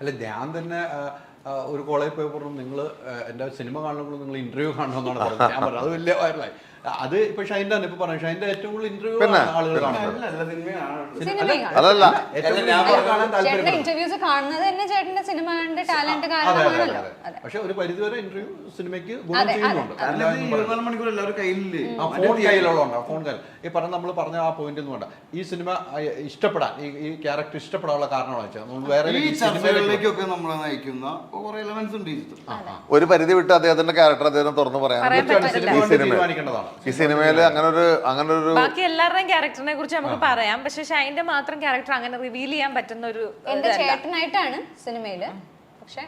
അല്ല ഞാൻ തന്നെ ഒരു കോളേജിൽ പോയപ്പോഴും നിങ്ങൾ എന്റെ സിനിമ കാണുമ്പോൾ നിങ്ങൾ ഇന്റർവ്യൂ കാണണമെന്നാണ് പറഞ്ഞത്. ഞാൻ പറഞ്ഞു അത് വലിയ വൈറലായി അത് ഇപ്പൊ ഷൈന്റെ ഇപ്പൊ പറഞ്ഞു ഷൈന്റെ ഏറ്റവും കൂടുതൽ ഇന്റർവ്യൂ ആളുകൾ കാണുന്നത്. ചേട്ടന്റെ ഇന്റർവ്യൂസ് കാണുന്നത്. തന്നെ ചേട്ടന്റെ സിനിമയുടെ ടാലന്റ് അതെ അതെ കാരണമാണല്ലോ. അതെ അതെ. പക്ഷെ ഒരു പരിധിവരെ ഇന്റർവ്യൂ സിനിമയ്ക്ക് ഗുണം അതെ, ചെയ്യുന്നുണ്ട്. അല്ല, ഇത് ഇരുപത്തിനാല് മണിക്കൂർ എല്ലാവരും കയ്യിലില്ലേ? ആ ഫോൺ കയ്യിലുള്ളതുകൊണ്ട് ഫോൺ കയ്യിൽ. ഈ പറഞ്ഞ നമ്മൾ പറഞ്ഞ ആ പോയിന്റ് ഒന്നും വേണ്ട. ഈ സിനിമ ഇഷ്ടപ്പെടാൻ ഈ ഈ ക്യാരക്ടർ ഇഷ്ടപ്പെടാനുള്ള കാരണമാണ് വെച്ചാൽ വേറെ ഈ സിനിമയിലേക്ക് ചർച്ചകളിലേക്കൊക്കെ നമ്മളെ നയിക്കുന്ന കുറെ എലമെന്റ്സ് ഉണ്ട് ഈ ചിത്രം ഒരു പരിധി വിട്ട് അദ്ദേഹത്തിന്റെ ക്യാരക്ടർ അദ്ദേഹം തുറന്നു പറയാൻ പറയാൻ പറ്റില്ല. സിനിമ ഈ സിനിമ തീരുമാനിക്കേണ്ടതാണ്. ഈ സിനിമയിൽ അങ്ങനെ ഒരു അങ്ങനെ ഒരു ബാക്കി എല്ലാവരുടെയും ക്യാരക്ടറിനെ കുറിച്ച് നമുക്ക് പറയാം. പക്ഷെ ഷൈന്റെ മാത്രം ക്യാരക്ടർ അങ്ങനെ റിവീൽ ചെയ്യാൻ പറ്റുന്ന ഒരു എന്റെ. ചേട്ടനായിട്ടാണ് സിനിമയിൽ. പക്ഷെ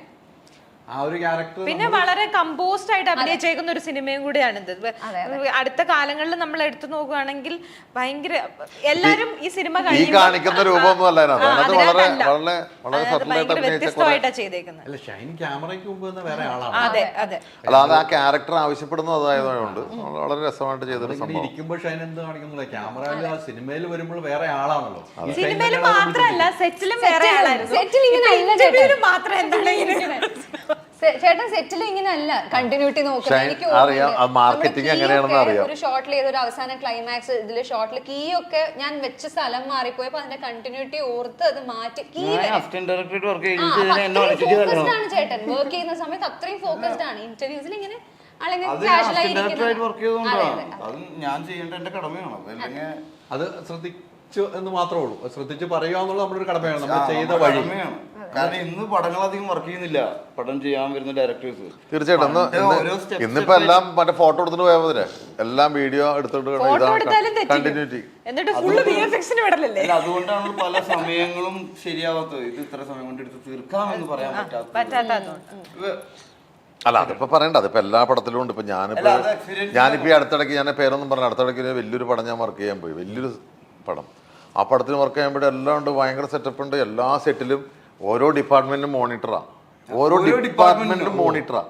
ആ ഒരു ക്യാരക്ടർ പിന്നെ വളരെ കമ്പോസ്ഡ് ആയിട്ട് അഭിനയിച്ചേക്കുന്ന ഒരു സിനിമയും കൂടിയാണ് അതെ, അടുത്ത കാലങ്ങളിൽ നമ്മൾ എടുത്തു നോക്കുകയാണെങ്കിൽ ഭയങ്കര എല്ലാരും ഈ സിനിമ ഈ കാണിക്കുന്ന രൂപമൊന്നും അല്ല അതിനകത്ത്. ആ, വളരെ വളരെ വളരെ വ്യത്യസ്തമായിട്ടാണ് ചെയ്തേക്കുന്നത്. അല്ല ഷൈൻ ക്യാമറയ്ക്ക് മുമ്പ് തന്നെ വേറെ ആളാണ്. അതെ അതെ. അല്ലാതെ ആ ക്യാരക്ടർ അതായതുകൊണ്ട് വളരെ രസമായിട്ട് ചെയ്തൊരു സംഭവം. ഇരിക്കുമ്പോൾ ഷൈൻ എന്ത് കാണിക്കുന്നില്ല? ക്യാമറയിൽ ആ സിനിമയിൽ വരുമ്പോൾ വേറെ ആളാണല്ലോ. സിനിമയിൽ മാത്രമല്ല സെറ്റിലും വേറെ ആളായിരുന്നു. സെറ്റിൽ ഇങ്ങനെ. മാത്രം എന്താണ് ചേട്ടൻ സെറ്റിൽ ഇങ്ങനെ അല്ല കണ്ടിന്യൂറ്റി നോക്കുന്നത്. ഒരു ഷോട്ടിൽ ഒരു അവസാന ക്ലൈമാക്സ് ഇതിൽ ഷോട്ടിൽ കീ ഒക്കെ ഞാൻ വെച്ച സ്ഥലം മാറിപ്പോയപ്പോ അതിന്റെ കണ്ടിന്യൂറ്റി ഓർത്ത് അത് മാറ്റി. കീ തരണം. ആണ് ചേട്ടൻ. വർക്ക് ചെയ്യുന്ന സമയത്ത് അത്രയും ഫോക്കസ്ഡ് ആണ്. ഇന്റർവ്യൂസിൽ ഇങ്ങനെ അത് ശ്രദ്ധിച്ചു എന്ന് മാത്രമേ ഉള്ളൂ. അത് ശ്രദ്ധിച്ച് പറയുക എന്നുള്ളത് നമ്മുടെ ഒരു കടമയാണ്. നമ്മൾ ചെയ്ത വഴി. കാരണം ഇന്ന് പടങ്ങൾ അധികം വർക്ക് ചെയ്യുന്നില്ല. പടം ചെയ്യാൻ വരുന്ന ഡയറക്ടേഴ്സ് തീർച്ചയായിട്ടും. ഇന്നിപ്പോ എല്ലാം മറ്റേ ഫോട്ടോ എടുത്തിട്ട് പോയാൽ മതി എല്ലാം വീഡിയോ എടുത്തിട്ട് കണ്ടിന്യൂറ്റി അതുകൊണ്ടാണ് പല സമയങ്ങളും ശരിയാവാത്തത്. ഇത് ഇത്ര സമയം കൊണ്ട് എടുത്ത് തീർക്കാമെന്ന് പറയാൻ പറ്റാത്ത അല്ല അതിപ്പോ പറയണ്ട. അതിപ്പോ എല്ലാ പടത്തിലും ഉണ്ട്. ഇപ്പൊ ഞാനിപ്പോ ഞാനിപ്പോ ഈ അടുത്തിടയ്ക്ക് ഞാൻ പേരൊന്നും പറഞ്ഞു അടുത്തിടയ്ക്ക് വലിയൊരു പടം ഞാൻ വർക്ക് ചെയ്യാൻ പോയി. വലിയൊരു പടം. ആ പടത്തിന് വർക്ക് ചെയ്യുമ്പോൾ എല്ലാം ഉണ്ട്. ഭയങ്കര സെറ്റപ്പ് ഉണ്ട്. എല്ലാ സെറ്റിലും ഓരോ ഡിപ്പാർട്ട്മെന്റും മോണിറ്ററാ ഓരോ ഡിപ്പാർട്ട്മെന്റും മോണിറ്ററാ.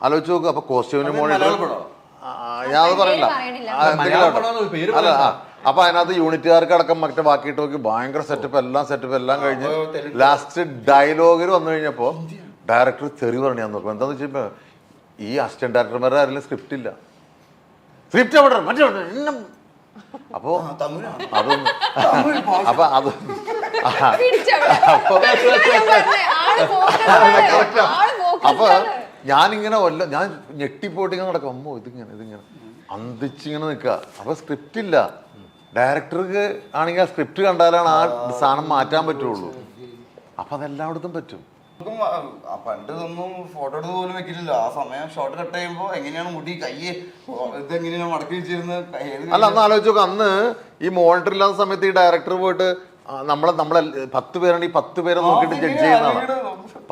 ആലോചിച്ച് നോക്കുക അപ്പൊ കോസ്റ്റ്യൂമിന് മോണിറ്റർ ഞാൻ അത് പേര് അല്ല. പറയണ്ട. അപ്പൊ അതിനകത്ത് യൂണിറ്റുകാർക്ക് അടക്കം മറ്റേ ബാക്കി നോക്കി ഭയങ്കര സെറ്റപ്പ് എല്ലാം സെറ്റപ്പ് എല്ലാം കഴിഞ്ഞ് ലാസ്റ്റ് ഡയലോഗിൽ വന്നു കഴിഞ്ഞപ്പോ ഡയറക്ടർ തെറി പറഞ്ഞു ഞാൻ നോക്കും. എന്താന്ന് വെച്ചപ്പോ ഈ അസിസ്റ്റന്റ് ഡയറക്ടർമാരുടെ ആരെങ്കിലും സ്ക്രിപ്റ്റ് ഇല്ല. സ്ക്രിപ്റ്റ് അവിടെ മറ്റേ അപ്പോ അതൊന്നും അപ്പൊ അത് അപ്പൊ ഞാനിങ്ങനെ വല്ല ഞാൻ ഞെട്ടിപ്പോട്ടിങ്ങനെ നടക്കും. അമ്മോ ഇതിങ്ങനെ ഇതിങ്ങനെ. അന്തിച്ചിങ്ങനെ നിൽക്കുക. അപ്പൊ സ്ക്രിപ്റ്റ് ഇല്ല. ഡയറക്ടർക്ക് ആണെങ്കിൽ ആ സ്ക്രിപ്റ്റ് കണ്ടാലാണ് ആ സാധനം മാറ്റാൻ പറ്റുള്ളൂ. അപ്പൊ അതെല്ലായിടത്തും പറ്റും. പണ്ട് ഇതൊന്നും ഫോട്ടോ എടുത്ത് പോലും വെക്കില്ലല്ലോ. ആ സമയം ഷോട്ട് കട്ട് ചെയ്യുമ്പോ എങ്ങനെയാണ് മുടി കൈ ഇതെങ്ങനെയാണ് മടക്കി വെച്ചിരുന്നത് അല്ല അന്ന് ആലോചിച്ചു അന്ന് ഈ മോണിറ്റർ ഇല്ലാത്ത സമയത്ത് ഈ ഡയറക്ടർ പോയിട്ട് നമ്മളെ നമ്മളെ പത്ത് പേരുണ്ട് ഈ പത്ത് പേരെ നോക്കിയിട്ട് ജഡ്ജ് ചെയ്യുന്നതാണ്.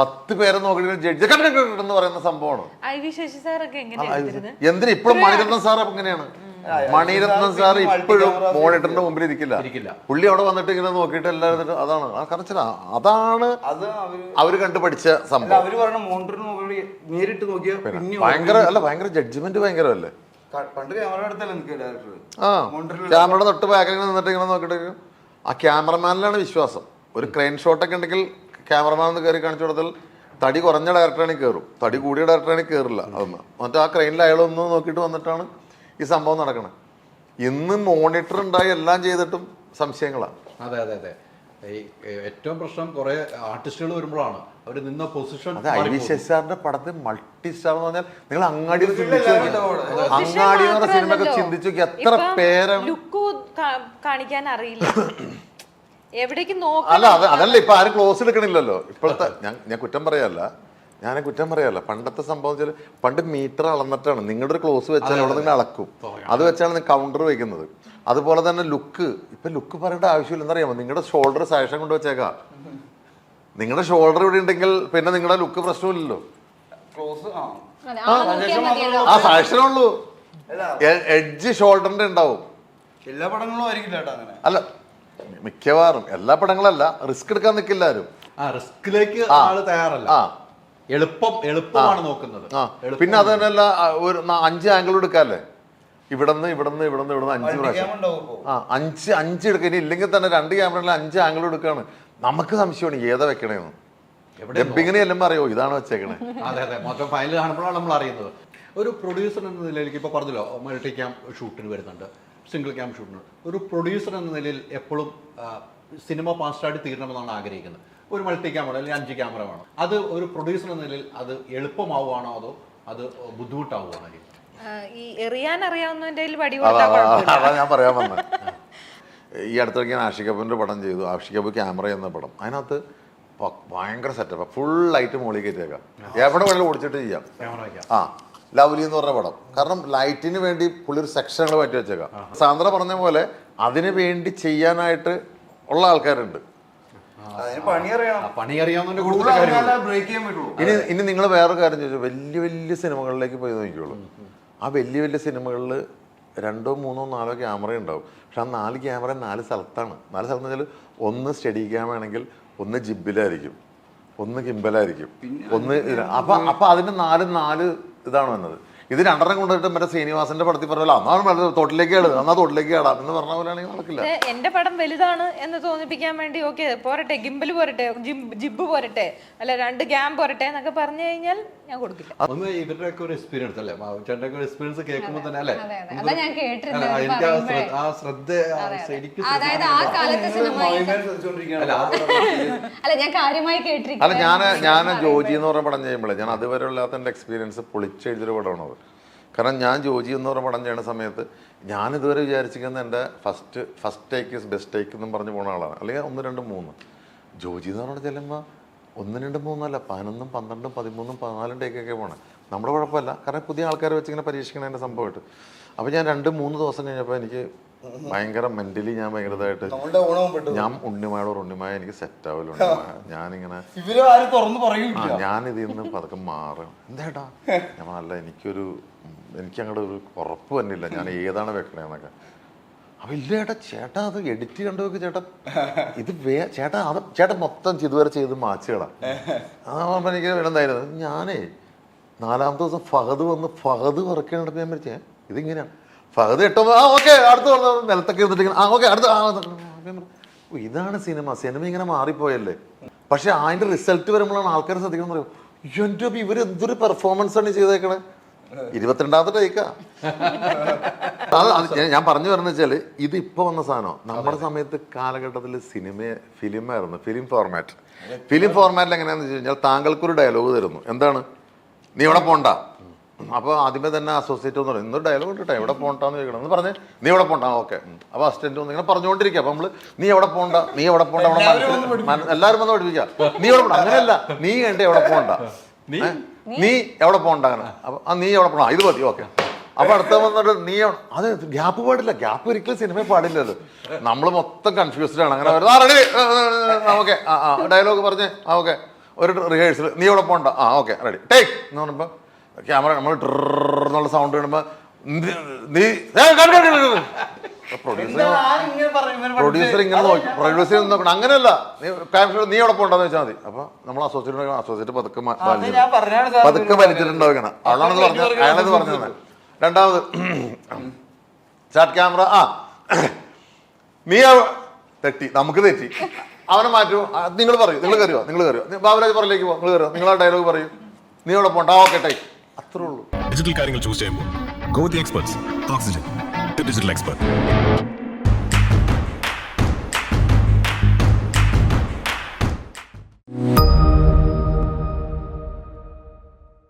പത്ത് പേരെ നോക്കിയിട്ട് ജഡ്ജ് എന്ന് പറയുന്ന സംഭവമാണ്. എന്തിനാ ഇപ്പഴും എങ്ങനെയാണ് മണിരത്നം സാർ അങ്ങനെയാണ് മണിരത്നം സാർ ഇപ്പോഴും മോണിറ്ററിന്റെ മുമ്പിൽ ഇരിക്കില്ല. ഇരിക്കില്ല. പുള്ളി അവിടെ വന്നിട്ട് ഇങ്ങനെ നോക്കിയിട്ട് എല്ലാവരും അതാണ്. ആ കറച്ചില അതാണ് അത് അവർ അവർ കണ്ടുപഠിച്ച അല്ല സംഭവം. നേരിട്ട് നോക്കിയാ ഭയങ്കര അല്ല ഭയങ്കര ജഡ്ജ്മെന്റ് ഭയങ്കരമല്ലേ? പണ്ട് ക്യാമറ എടുത്തല്ലേ ക്യാമറയുടെ തൊട്ട് ബാക്കിൽ ഇങ്ങനെ നിന്നിട്ട് ഇങ്ങനെ നോക്കിയിട്ട് ആ ക്യാമറമാനിലാണ് വിശ്വാസം. ഒരു ക്രെയിൻ ഷോട്ടൊക്കെ ഉണ്ടെങ്കിൽ ക്യാമറമാൻ ഒന്ന് കയറി കാണിച്ചു കൊടുത്താൽ തടി കുറഞ്ഞ ഡയറക്ടറാണെങ്കിൽ കയറും തടി കൂടിയ ഡയറക്ടറാണെങ്കിൽ കയറില്ല അതൊന്ന്. എന്നിട്ട് ആ ക്രെയിനിൽ അയാൾ ഒന്ന് നോക്കിയിട്ട് വന്നിട്ടാണ് ഈ സംഭവം നടക്കുന്നത് ഇന്ന് മോണിറ്റർ ഉണ്ടായി എല്ലാം ചെയ്തിട്ടും സംശയങ്ങളാണ്. അതെ അതെ അതെ. ഈ ഏറ്റവും പ്രശ്നം കുറെ ആർട്ടിസ്റ്റുകൾ വരുമ്പോഴാണ്. അവർ നിന്ന പൊസിഷൻ അതെ ഐ വി ശശിസാറിന്റെ പടത്തിൽ മൾട്ടി സ്റ്റാർ എന്ന് പറഞ്ഞാൽ നിങ്ങൾ അങ്ങാടിയിൽ ചിന്തിച്ചു അങ്ങാടി എന്ന് പറഞ്ഞ സിനിമ ഒക്കെ ചിന്തിച്ചു നോക്കി എത്ര പേരാണ് ലുക്ക് കാണിക്കാൻ അറിയില്ല എവിടേക്ക് അല്ല അത് അതല്ല ഇപ്പൊ ആരും ക്ലോസ് എടുക്കണില്ലല്ലോ. ഇപ്പോഴത്തെ ഞാൻ ഞാൻ കുറ്റം പറയല്ല. ഞാൻ കുറ്റം പറയല്ല. പണ്ടത്തെ സംഭവം വെച്ചാൽ പണ്ട് മീറ്റർ അളന്നിട്ടാണ്. നിങ്ങളുടെ ഒരു ക്ലോസ് വെച്ചാൽ അവിടെ നിങ്ങൾ അളക്കും. അത് വെച്ചാണ് നിങ്ങൾ കൗണ്ടർ വെക്കുന്നത്. അതുപോലെ തന്നെ ലുക്ക് ഇപ്പൊ ലുക്ക് പറയേണ്ട ആവശ്യമില്ല. എന്നറിയാമോ? നിങ്ങളുടെ ഷോൾഡർ സാക്ഷം കൊണ്ട് വെച്ചേക്കാം. നിങ്ങളുടെ ഷോൾഡർ ഇവിടെ ഉണ്ടെങ്കിൽ പിന്നെ നിങ്ങളുടെ ലുക്ക് പ്രശ്നമില്ലല്ലോ. ക്ലോസ് ആ. അതെ, ആളെ നോക്കിയാൽ മതിയല്ലോ. ആ എഡ്ജ് ഷോൾഡറിന്റെ ഉണ്ടാവും. എല്ലാ പടങ്ങളും ആയിരിക്കില്ല കേട്ടോ അങ്ങനെ. അല്ല മിക്കവാറും എല്ലാ പടങ്ങളല്ല റിസ്ക് എടുക്കാൻ നിൽക്കില്ല ആരും. ആ റിസ്കിലേക്ക് ആൾ തയ്യാറല്ല. ആ. എളുപ്പം എളുപ്പമാണ് നോക്കുന്നത്. ആ. പിന്നെ അത് തന്നെയല്ല ഒരു ന- അഞ്ച് ആംഗിൾ എടുക്കാല്ലേ? ഇവിടുന്ന് ഇവിടുന്ന് ഇവിടുന്ന് ഇവിടുന്ന് അഞ്ച് പ്രാവശ്യം. ഉണ്ടാവും ഇപ്പോ ആ അഞ്ച് അഞ്ച് എടുക്കുക ഇനി ഇല്ലെങ്കിൽ തന്നെ രണ്ട് ക്യാമറയിൽ അഞ്ച് ആംഗിൾ എടുക്കുകയാണ് നമുക്ക് സംശയമാണ് ഏതാ വെക്കണേന്ന്. എവിടെ ഡബിങ്ങിനെ എല്ലാം പറയോ ഇതാണ് വെച്ചേക്കണേ. അതെ അതെ. മൊത്തം ഫൈനൽ കാണുമ്പോഴാണ് നമ്മൾ അറിയുന്നത് ഒരു പ്രൊഡ്യൂസർ എന്ന നിലയിലേക്ക് ഇപ്പോൾ പറഞ്ഞല്ലോ മൾട്ടി ക്യാം ഷൂട്ടിന് വരുന്നുണ്ട്. സിംഗിൾ ക്യാം ഷൂട്ടിന് ഒരു പ്രൊഡ്യൂസർ എന്ന നിലയിൽ എപ്പോഴും സിനിമ ഫാസ്റ്റായിട്ട് തീരണമെന്നാണ് ആഗ്രഹിക്കുന്നത്. ഒരു മൾട്ടി ക്യാമറ അല്ലെങ്കിൽ അഞ്ച് ക്യാമറ വേണം. അത് ഒരു പ്രൊഡ്യൂസർ എന്ന നിലയിൽ അത് എളുപ്പമാവുകയാണോ അതോ അത് ബുദ്ധിമുട്ടാവുകയാണോ? ഈ എറിയാൻ അറിയാവുന്നതിന്റെ വടി അതാ ഞാൻ പറയാൻ വന്നത് ഈ അടുത്തിടയ്ക്ക് ഞാൻ ആഷിക് കപൂറിന്റെ പടം ചെയ്തു. ആഷിക് കപൂർ ക്യാമറ എന്ന പടം. അതിനകത്ത് ഭയങ്കര സെറ്റപ്പ് ഫുൾ ലൈറ്റ് മുകളിൽ കയറ്റിയേക്കാം. എവിടെ വേണമെങ്കിലും ഓടിച്ചിട്ട് ചെയ്യാം. ആ. ലവ്ലി എന്ന് പറഞ്ഞ പടം. കാരണം ലൈറ്റിന് വേണ്ടി പുള്ളി ഒരു സെക്ഷനുകൾ മാറ്റി വെച്ചേക്കാം. സാന്ദ്ര പറഞ്ഞ പോലെ അതിന് വേണ്ടി ചെയ്യാനായിട്ട് ഉള്ള ആൾക്കാരുണ്ട്. ഇനി ഇനി നിങ്ങൾ വേറൊരു കാര്യം ചോദിച്ചു. വലിയ വലിയ സിനിമകളിലേക്ക് പോയി നോക്കിക്കോളൂ. ആ വലിയ വലിയ സിനിമകളിൽ രണ്ടോ മൂന്നോ നാലോ ക്യാമറ ഉണ്ടാവും. പക്ഷെ ആ നാല് ക്യാമറ നാല് സ്ഥലത്താണ്. നാല് സ്ഥലത്ത് വെച്ചാൽ ഒന്ന് സ്റ്റഡി ക്യാമാണെങ്കിൽ ഒന്ന് ജിബിലായിരിക്കും. ഒന്ന് കിംബലായിരിക്കും. ഒന്ന് അപ്പൊ അപ്പൊ അതിന് നാല് നാല് ഇതാണ് വന്നത് ഇത് രണ്ടെണ്ണം കൊണ്ടുപോയിട്ട് മറ്റേ ശ്രീനിവാസന്റെ പടത്തിൽ പറഞ്ഞല്ലോ അന്നാണ് വെള്ളം തോട്ടിലേക്ക് കേട് എന്നാ തോട്ടിലേക്ക് കേടാം എന്ന് പറഞ്ഞ പോലെയാണെങ്കിൽ നടക്കില്ല എന്റെ പടം വലുതാണ് എന്ന് തോന്നിപ്പിക്കാൻ വേണ്ടി ഓക്കെ പോരട്ടെ ഗിംബൽ പോരട്ടെ ജിബ് പോരട്ടെ അല്ല രണ്ട് ഗ്യാം പോരട്ടെ എന്നൊക്കെ പറഞ്ഞു കഴിഞ്ഞാൽ ഞാൻ കൊടുക്കില്ല. ഒന്ന് ഇവരുടെ ഒക്കെ ഒരു എക്സ്പീരിയൻസ് അല്ലേ? ചേട്ടന്റെ ഒക്കെ എക്സ്പീരിയൻസ് കേൾക്കുമ്പോൾ തന്നെ അല്ലേ? അതെ, ഞാൻ കേട്ടിരുന്നത് എനിക്ക് ആ ശ്രദ്ധ- ആ ശ്രദ്ധ അതായത് ആ കാലത്തെ സിനിമ അല്ല ഞാൻ കാര്യമായി കേട്ടിരിക്കുന്നു അല്ല ഞാൻ ഞാൻ ജോജി എന്ന് പറഞ്ഞ പടം ചെയ്യുമ്പോഴേ ഞാൻ അതുവരെ ഇല്ലാത്ത എന്റെ എക്സ്പീരിയൻസ് പൊളിച്ചെഴുതിയൊരു പടമാണത്. കാരണം ഞാൻ ജോജി എന്ന് പറഞ്ഞ പടം ചെയ്യുന്ന സമയത്ത് ഞാൻ ഇതുവരെ വിചാരിച്ചിരിക്കുന്നത് എന്റെ first first take is best take എന്നും പറഞ്ഞു പോണ ആളാണ്. അല്ലെങ്കിൽ ഒന്ന് രണ്ട് മൂന്ന്. ജോജി എന്ന് പറഞ്ഞ ചെല്ലുമ്പോൾ ഒന്ന് രണ്ട് മൂന്നല്ല പതിനൊന്നും പന്ത്രണ്ടും പതിമൂന്നും പതിനാലും ടേക്കൊക്കെ പോണേ. നമ്മുടെ കുഴപ്പമില്ല. കാരണം പുതിയ ആൾക്കാരെ വെച്ച് ഇങ്ങനെ പരീക്ഷിക്കണതിന്റെ സംഭവമായിട്ട്. അപ്പോൾ ഞാൻ രണ്ട് മൂന്ന് ദിവസം കഴിഞ്ഞപ്പോൾ എനിക്ക് ഭയങ്കര മെന്റലി ഞാൻ ഭയങ്കരമായിട്ട് നമ്മളുടെ ഞാൻ ഉണ്ണിമായോട് ഉണ്ണിമായ എനിക്ക് സെറ്റ് ആവില്ല ഞാനിങ്ങനെ തുറന്നു ആ ഞാൻ ഇതിൽ നിന്ന് പതുക്കെ മാറും. എന്താ ഞാൻ നല്ല എനിക്കൊരു എനിക്ക് അങ്ങോട്ട് ഒരു ഉറപ്പ് തന്നില്ല ഞാൻ ഏതാണ് വെക്കണേന്നൊക്കെ അപ്പൊ ചേട്ടാ ചേട്ടാ അത് എഡിറ്റ് കണ്ടു നോക്ക് ചേട്ടാ. ഇത് വേ ചേട്ടാ അത് ചേട്ടൻ മൊത്തം ഇതുവരെ ചെയ്ത് മാച്ചുകളാ അതാകുമ്പോ എനിക്ക് എന്തായിരുന്നു ഞാനേ നാലാമത്തെ ദിവസം ഫഹദ് വന്ന് ഫഹദ് വർക്കിനടുത്ത് ഞാൻ മരിച്ചേ ഇതിങ്ങനെയാണ് ഫഹദ് എട്ടോ ആ ഓക്കെ അടുത്ത് കൊല്ലം നിലത്തൊക്കെ ഇരുന്നിട്ട് ആ ഓക്കെ അടുത്ത് ആ ഇതാണ് സിനിമ. സിനിമ ഇങ്ങനെ മാറിപ്പോയല്ലേ? പക്ഷെ അതിന്റെ റിസൾട്ട് വരുമ്പോഴാണ് ആൾക്കാർ ശ്രദ്ധിക്കണം പറയും എന്റെ ഇവർ എന്തൊരു പെർഫോമൻസ് ആണ് ചെയ്തേക്കണേ? ഇരുപത്തിരണ്ടാമത്തെ ടേക്കാ അത് ഞാൻ- പറഞ്ഞു വരുന്ന വെച്ചാൽ ഇത് ഇപ്പൊ വന്ന സാധനം നമ്മുടെ സമയത്ത് കാലഘട്ടത്തിൽ സിനിമ ഫിലിമായിരുന്നു ഫിലിം ഫോർമാറ്റ് ഫിലിം ഫോർമാറ്റിൽ എങ്ങനെയാന്ന് വെച്ച് കഴിഞ്ഞാൽ താങ്കൾക്കൊരു ഡയലോഗ് തരുന്നു. എന്താണ്? നീ ഇവിടെ പോണ്ട. അപ്പൊ ആദ്യമേ തന്നെ അസോസിയേറ്റ് എന്ന് പറയും ഇന്നൊരു ഡയലോഗ് ഇട്ടോ എവിടെ പോണ്ടാന്ന് ചോദിക്കണം. എന്ന് പറഞ്ഞ് നീ എവിടെ പോണ്ട. ഓക്കെ. അപ്പൊ അസിസ്റ്റന്റ് വന്ന് ഇങ്ങനെ പറഞ്ഞുകൊണ്ടിരിക്കുക. അപ്പൊ നമ്മൾ നീ എവിടെ പോണ്ട? നീ എവിടെ പോണ്ട? അവിടെ എല്ലാവരും വന്ന് പഠിപ്പിക്കാം. നീ എവിടെ പോണ്ട? അങ്ങനെയല്ല നീ കണ്ട് എവിടെ പോണ്ട? നീ എവിടെ അങ്ങനെ? അപ്പൊ നീ എവിടെ പോണ ഇത് മതി ഓക്കെ. അപ്പൊ അടുത്ത വന്നിട്ട് നീ അത് ഗ്യാപ്പ് പാടില്ല. ഗ്യാപ്പ് ഒരിക്കലും സിനിമ പാടില്ലല്ലോ. നമ്മൾ മൊത്തം കൺഫ്യൂസ്ഡ് ആണ്. അങ്ങനെ ഓക്കെ. ആ ഡയലോഗ് പറഞ്ഞേ ആ ഓക്കെ. ഒരു റിഹേഴ്സൽ നീ എവിടെ പോണ്ട ആ ഓക്കെ റെഡി ടേക്ക് എന്ന് പറയുമ്പോ ക്യാമറ നമ്മൾ എന്നുള്ള സൗണ്ട് കാണുമ്പോ നീ പ്രൊഡ്യൂസർ പ്രൊഡ്യൂസർ ഇങ്ങനെ നോക്കി. പ്രൊഡ്യൂസർ നോക്കണം. അങ്ങനെയല്ല. നീ നീ എവിടെ പോണ്ടെന്ന് വെച്ചാൽ മതി. അപ്പൊ നമ്മൾ അസോസിയേറ്റ് അസോസിയേറ്റ് പതുക്കെ പതുക്കെ വലിച്ചിട്ടുണ്ടാവുകയാണ്. ഇങ്ങനെ അവളാണെന്ന് പറഞ്ഞത് അയാളെന്ന് പറഞ്ഞത് രണ്ടാമത് ചാറ്റ് ക്യാമറ ആ. നീ തെറ്റി. നമുക്ക് തെറ്റി. അവനെ മാറ്റൂ. നിങ്ങൾ പറയൂ. നിങ്ങൾ കയറിയോ? നിങ്ങൾ കയറിയോ? ബാബുരാജ് പറയിലേക്ക് പോ. നിങ്ങൾ കയറുക നിങ്ങൾ ആ ഡയലോഗ് പറയൂ. നീ എവിടെ പോണ്ട ഓക്കെ ടൈ. അത്രേ ഉള്ളൂ. ഡിജിറ്റൽ കാര്യങ്ങൾ ചൂസ് ചെയ്യുമ്പോൾ go the experts Oxygen digital expert